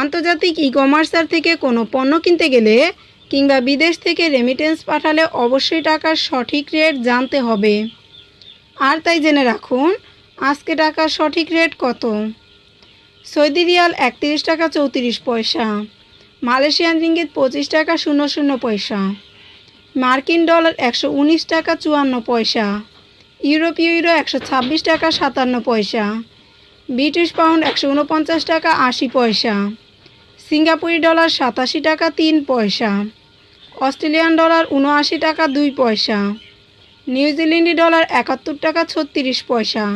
আন্তর্জাতিক ই কমার্সার থেকে কোনো পণ্য কিনতে গেলে কিংবা বিদেশ থেকে রেমিটেন্স পাঠালে অবশ্যই টাকার সঠিক রেট জানতে হবে। আর তাই জেনে রাখুন, আজকে টাকার সঠিক রেট কত? সৌদি রিয়াল একত্রিশ টাকা চৌত্রিশ পয়সা, মালয়েশিয়ান রিঙ্গিত পঁচিশ টাকা শূন্য শূন্য পয়সা, মার্কিন ডলার একশো উনিশ টাকা চুয়ান্ন পয়সা, ইউরোপীয় ইউরো একশো ছাব্বিশ টাকা সাতান্ন পয়সা, ব্রিটিশ পাউন্ড একশো উনপঞ্চাশ টাকা আশি পয়সা সিঙ্গাপুরি ডলার সাতাশি টাকা তিন পয়সা, অস্ট্রেলিয়ান ডলার উনআশি টাকা দুই পয়সা নিউজিল্যান্ডি ডলার একাত্তর টাকা ছত্রিশ পয়সা,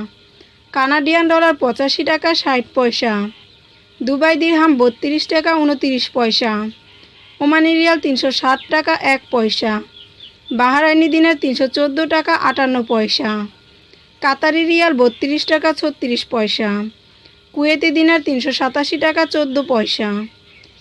কানাডিয়ান ডলার পঁচাশি টাকা ষাট পয়সা, দুবাই দিরহাম বত্রিশ টাকা উনতিরিশ পয়সা, ওমানি রিয়াল তিনশো ষাট টাকা এক পয়সা, বাহারাইনি দিনের তিনশো চোদ্দ টাকা আটান্ন পয়সা, কাতারি রিয়াল বত্রিশ টাকা ছত্রিশ পয়সা, কুয়েতি দিনার তিনশো সাতাশি টাকা চোদ্দ পয়সা।